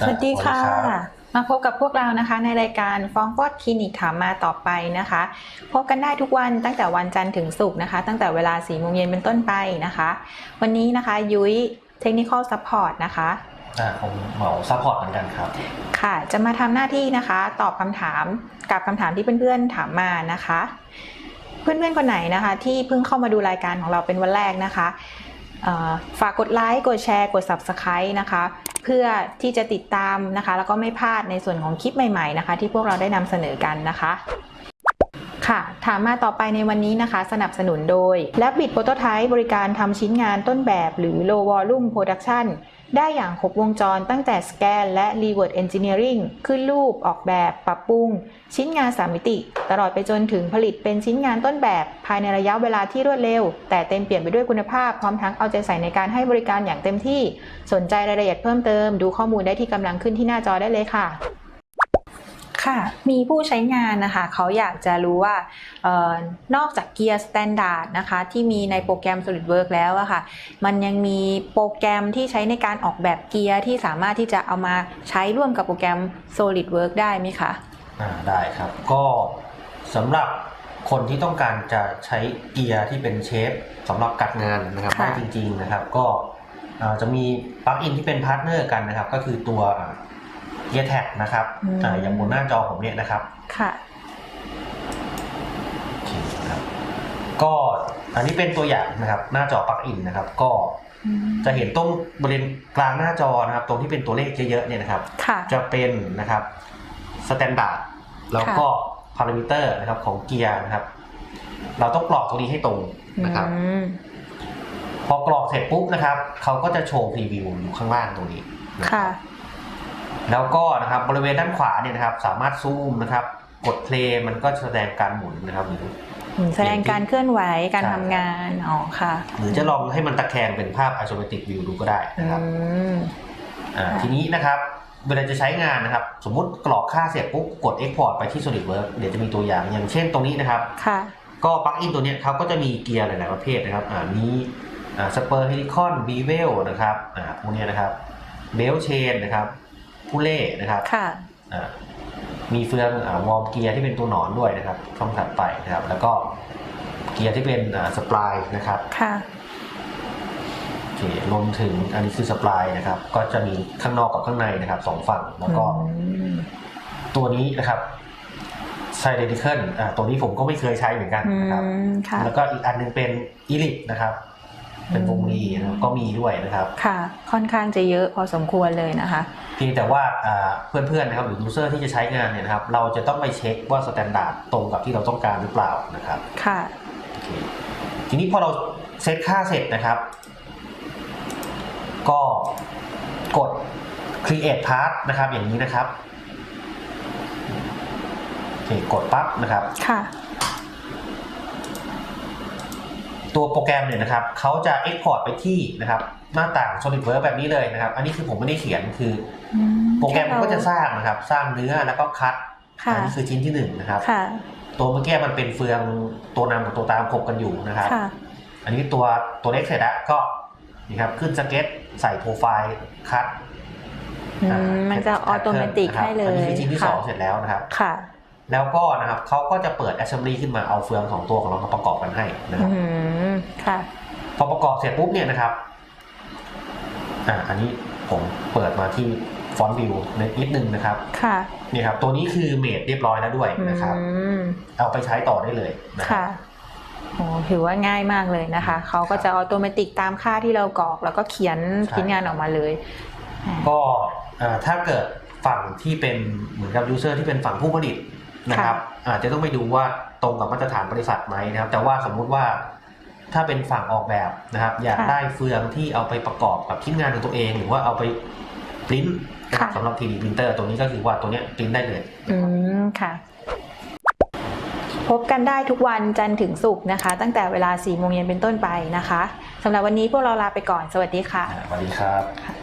สวัสดีค่ะสวัสดีครับมาพบกับพวกเรานะคะ ในรายการฟ้องฟอดคลินิกถามมาต่อไปนะคะ พบกันได้ทุกวันตั้งแต่วันจันทร์ถึงศุกร์นะคะ ตั้งแต่เวลา4ี่โมงเย็นเป็นต้นไปนะคะ วันนี้นะคะยุ้ยเทคนิคอลซัพพอร์ตนะคะอ่าผมเหมาซัพพอร์ตเหมือนกันครับ ค่ะ จะมาทำหน้าที่นะคะ ตอบคำถามกับคำถามที่เพื่อนๆถามมานะคะ เพื่อนๆคนไหนนะคะ ที่เพิ่งเข้ามาดูรายการของเราเป็นวันแรกนะคะเอ่อฝากกดไลค์ กดแชร์ กด Subscribe นะคะ เพื่อที่จะติดตามนะคะ แล้วก็ไม่พลาดในส่วนของคลิปใหม่ๆนะคะ ที่พวกเราได้นำเสนอกันนะคะค่ะถามมาต่อไปในวันนี้นะคะ สนับสนุนโดย l a b b i t Prototype บริการทำชิ้นงานต้นแบบ หรือ Low Volume Production ได้อย่างครบวงจรตั้งแต่สแกนและ Reverse Engineering ขึ้นรูปออกแบบปรับปรุง ชิ้นงานสามมิติ ตลอดไปจนถึงผลิตเป็นชิ้นงานต้นแบบ ภายในระยะเวลาที่รวดเร็ว แต่เต็มเปลี่ยนไปด้วยคุณภาพพร้อมทั้งเอาใจใส่ในการให้บริการอย่างเต็มที่ สนใจรายละเอียดเพิ่มเติม ดูข้อมูลได้ที่กำลังขึ้นที่หน้าจอได้เลยค่ะ ค่ะ มีผู้ใช้งานนะคะ เขาอยากจะรู้ว่าเออนอกจากเกียร์สแตนดาร์ดนะคะ ที่มีในโปรแกรม SolidWorks แล้วอะค่ะ มันยังมีโปรแกรมที่ใช้ในการออกแบบเกียร์ที่สามารถที่จะเอามาใช้ร่วมกับโปรแกรม SolidWorks ได้ไหมคะอ่าได้ครับ ก็สำหรับคนที่ต้องการจะใช้เกียร์ที่เป็นเชฟสำหรับกัดงานนะครับค่ะได้จริง ๆนะครับ ก็อ่าจะมีปลั๊กอินที่เป็นพาร์ทเนอร์กันนะครับ ก็คือตัว เกียร์แท็กนะครับอ่าอย่างบนหน้าจอผมเนี่ยนะครับค่ะ โอเคครับก็อันนี้เป็นตัวอย่างนะครับหน้าจอปลั๊กอินนะครับ ก็จะเห็นตรงบริเวณกลางหน้าจอนะครับ ตรงที่เป็นตัวเลขเยอะๆเนี่ยนะครับ ค่ะ จะเป็นนะครับสแตนดาร์ดแล้วก็พารามิเตอร์นะครับของเกียร์นะครับ เราต้องกรอกตรงนี้ให้ตรงนะครับ อืมพอกรอกเสร็จปุ๊บนะครับเขาก็จะโชว์พรีวิวอยู่ข้างล่างตรงนี้นะค่ะ แล้วก็นะครับบริเวณด้านขวาเนี่ยนะครับ สามารถซูมนะครับ กดเพลย์มันก็จะแสดงการหมุนนะครับหรือแสดงการเคลื่อนไหวการใช่ทำงานอ๋อค่ะ หรือจะลองให้มันตะแคงเป็นภาพ isometric view ดูก็ได้อืนะครับมอ่าค่ะทีนี้นะครับเวลาจะใช้งานนะครับ สมมุติกรอกค่าเสร็จปุ๊บกด export ไปที่ SolidWorks เดี๋ยวจะมีตัวอย่างอย่างเช่นตรงนี้นะครับค่ะก็ปลั๊กอินตัวเนี้ยเขาก็จะมีเกียร์หลาย ๆ ประเภทนะครับอ่ามีอ่าสเปอร์เฮลิคอนบีเวลนะครับอ่าพวกเนี้ยนะครับเบลเชนนะครับ พูเล่นะครับค่ะอ่ามีเฟืองอ่าวอร์มเกียร์ที่เป็นตัวหนอนด้วยนะครับช่องถัดไปนะครับ แล้วก็เกียร์ที่เป็นอ่าสปลายนะครับค่ะโอเครวมถึงอันนี้คือสปลายนะครับ ก็จะมีข้างนอกกับข้างในนะครับสองฝั่งแล้วก็อืมตัวนี้นะครับไซเดนิเคิลอ่าตัวนี้ผมก็ไม่เคยใช้เหมือนกันอืนะครับมค่ะแล้วก็อีกอันหนึงเป็นอีลิทนะครับ เป็นวงรีนะครับก็มีด้วยนะครับ ค่ะ ค่อนข้างจะเยอะพอสมควรเลยนะคะเพียงแต่ว่าอ่าเพื่อนๆนะครับหรือยูเซอร์ที่จะใช้งานเนี่ยนะครับ เราจะต้องไปเช็คว่าสแตนดาร์ดตรงกับที่เราต้องการหรือเปล่านะครับ ค่ะโอเคทีนี้พอเราเซตค่าเสร็จนะครับ ก็กด create path นะครับ อย่างนี้นะครับโอเคกดปั๊บนะครับ ค่ะ ตัวโปรแกรมเนี่ยนะครับเขาจะ export ไปที่นะครับหน้าต่าง SolidWorks แบบนี้เลยนะครับ อันนี้คือผมไม่ได้เขียนคืออืมโปรแกรมมันก็จะสร้างนะครับ สร้างเนื้อแล้วก็คัดค่ะอันนี้คือชิ้นที่หนึ่งนะครับ ค่ะตัวเมื่อกี้มันเป็นเฟืองตัวนำกับตัวตามขบกันอยู่นะครับ ค่ะ อันนี้ตัวตัวเล็กเสร็จแล้วก็นี่ครับขึ้นสเก็ตใส่โปรไฟล์คัดอือ่ามมันจะออโตเมติกนะครับให้เลอันยนี้คือชิ้นที่สค่ะองเสร็จแล้วนะครับ ค่ะ แล้วก็นะครับเขาก็จะเปิด assembly ขึ้นมาเอาเฟืองสองตัวของเรามาประกอบกันให้นะครับอืมค่ะพอประกอบเสร็จปุ๊บเนี่ยนะครับอ่าอันนี้ผมเปิดมาที่ฟอนต์วิวนิดนึงนะครับ ค่ะนี่ครับ ตัวนี้คือเมดเรียบร้อยแล้วด้วยนะครับอืมเอาไปใช้ต่อได้เลยนะครัค่ะบโอ้ถือว่าง่ายมากเลยนะคะ เขาก็จะออโตเมติกตามค่าที่เรากรอก แล้วก็เขียนใช่ชิ้นงานออกมาเลยอ่าก็อ่าถ้าเกิดฝั่งที่เป็นเหมือนกับยูเซอร์ที่เป็นฝั่งผู้ผลิต นะครับ อาจจะต้องไปดูว่าตรงกับมาตรฐานบริษัทไหมนะครับ แต่ว่าสมมุติว่าถ้าเป็นฝั่งออกแบบนะครับ อยากได้เฟืองที่เอาไปประกอบกับชิ้นงานของตัวเอง หรือว่าเอาไปปริ้นนะครับสำหรับ 3D printer ตัวนี้ก็คือว่าตัวเนี้ยปริ้นได้เลยอืมค่ะ พบกันได้ทุกวันจันทร์ถึงศุกร์นะคะ ตั้งแต่เวลา4โมงเย็นเป็นต้นไปนะคะสำหรับวันนี้พวกเราลาไปก่อน สวัสดีค่ะ สวัสดีครับค่ะ